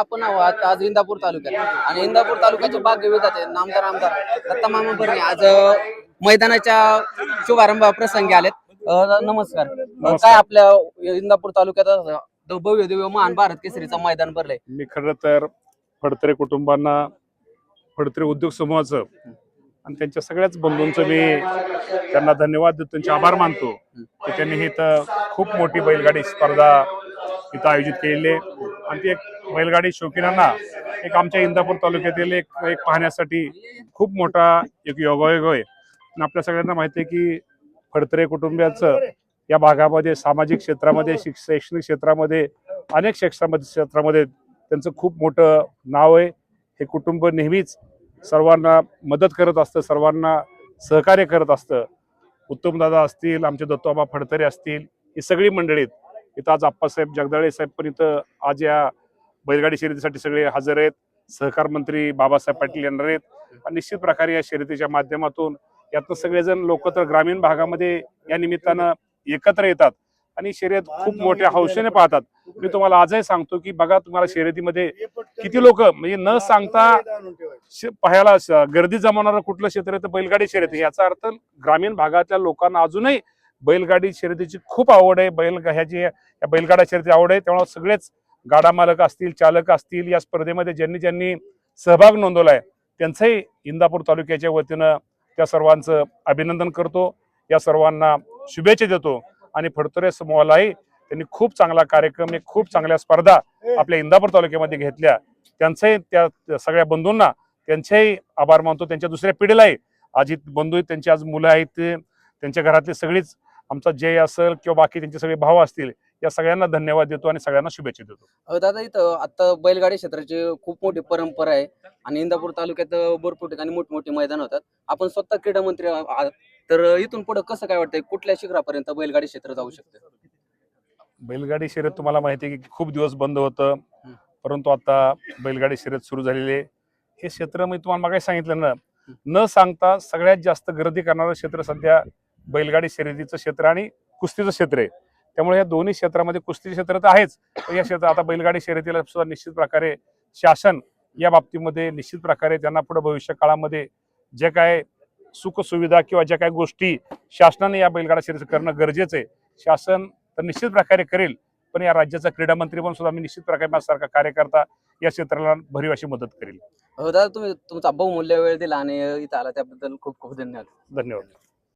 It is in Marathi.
आपण आहोत आज इंदापूर तालुक्यात. आणि इंदापूर तालुक्याचे भाग्य विधाते नामदार आमदार दत्ता मामा भरणे आज मैदानाच्या शुभारंभ प्रसंगी आलेत. नमस्कार. काय आपल्या इंदापूर तालुक्यात भव्य दिव्य महान भारत केसरीचं मैदान भरलंय? मी खरं तर फडतरे कुटुंबांना फडतरे उद्योग समूहाचं आणि त्यांच्या सगळ्याच बंधूंचं मी त्यांना धन्यवाद देतो त्यांचे आभार मानतो. की त्यांनी ही इथं खूप मोठी बैलगाडी स्पर्धा इथं आयोजित केलेली आहे. आणि ती एक बैलगाडी शौकीनांना एक आमच्या इंदापूर तालुक्यातील एक एक पाहण्यासाठी खूप मोठा एक योगायोग आहे. आणि आपल्या सगळ्यांना माहिती आहे की फडतरे कुटुंबियाचं या भागामध्ये सामाजिक क्षेत्रामध्ये शिक शैक्षणिक क्षेत्रामध्ये अनेक क्षेत्रामध्ये क्षेत्रामध्ये त्यांचं खूप मोठं नाव आहे. हे कुटुंब नेहमीच सर्वांना मदत करत असतं सर्वांना सहकार्य करत असतं. उत्तमदादा असतील आमचे दत्तोबा फडतरे असतील ही सगळी मंडळी आहेत. इथं आज आप्पासाहेब जगदाळे साहेब पण इथं आज या बैलगाडी शर्यतीसाठी सगळे हजर आहेत. सहकार मंत्री बाबासाहेब पाटील येणार आहेत. आणि निश्चित प्रकारे या शर्यतीच्या माध्यमातून यातनं सगळेजण लोक तर ग्रामीण भागामध्ये या निमित्तानं एकत्र येतात आणि शर्यत खूप मोठ्या हौशेने पाहतात. मी तुम्हाला आजही सांगतो की बघा तुम्हाला शर्यतीमध्ये किती लोक म्हणजे न सांगता पाहायला गर्दी जमवणारं कुठलं क्षेत्र आहे तर बैलगाडी शर्यत याचा अर्थ ग्रामीण भागातल्या लोकांना अजूनही बैलगाडी शर्यतीची खूप आवड आहे. बैल ह्याची या बैलगाडा शर्यती आवड आहे. त्यामुळे सगळेच गाडा मालक असतील चालक असतील या स्पर्धेमध्ये ज्यांनी ज्यांनी सहभाग नोंदवला आहे त्यांचंही इंदापूर तालुक्याच्या वतीनं त्या सर्वांचं अभिनंदन करतो. या सर्वांना शुभेच्छा देतो. आणि फडतरे समूहालाही त्यांनी खूप चांगला कार्यक्रम एक खूप चांगल्या स्पर्धा आपल्या इंदापूर तालुक्यामध्ये घेतल्या. त्यांचंही त्या सगळ्या बंधूंना त्यांचेही आभार मानतो. त्यांच्या दुसऱ्या पिढीलाही. आज बंधू आहेत त्यांची आज मुलं आहेत. त्यांच्या घरातली सगळीच आमचा जय असेल किंवा बाकी त्यांचे सगळे भाव असतील या सगळ्यांना धन्यवाद देतो आणि सगळ्यांना शुभेच्छा देतो. दादा इथं आता बैलगाडी क्षेत्राची खूप मोठी परंपरा आहे आणि इंदापूर तालुक्यात भरपूर ठिकाणी मोठमोठी मैदान होतात. आपण स्वतः क्रीडा मंत्री तर इथून पुढे कसं काय वाटतंय? कुठल्या शिखरापर्यंत बैलगाडी क्षेत्र जाऊ शकतं? बैलगाडी शर्यत तुम्हाला माहिती आहे की खूप दिवस बंद होतं परंतु आता बैलगाडी शर्यत सुरू झालेली आहे. हे क्षेत्र मी तुम्हाला मागे सांगितलं ना न सांगता सगळ्यात जास्त गर्दी करणारं क्षेत्र सध्या बैलगाडी शर्यतीचं क्षेत्र आणि कुस्तीचं क्षेत्र आहे. त्यामुळे या दोन्ही क्षेत्रामध्ये कुस्ती क्षेत्र तर आहेच पण या क्षेत्रात आता बैलगाडी शर्यतीला सुद्धा निश्चित प्रकारे शासन या बाबतीमध्ये निश्चित प्रकारे त्यांना पुढे भविष्य काळामध्ये जे काय सुख सुविधा किंवा ज्या काही गोष्टी शासनाने या बैलगाडा शर्यत करणं गरजेचं आहे शासन तर निश्चित प्रकारे करेल पण या राज्याचा क्रीडा मंत्री पण सुद्धा मी निश्चित प्रकारे माझ्यासारखा कार्यकर्ता या क्षेत्राला भरीव अशी मदत करेल. दादा तुम्ही तुमचा बहुमूल्य वेळ दिला आणि इथं आला त्याबद्दल खूप खूप धन्यवाद. धन्यवाद.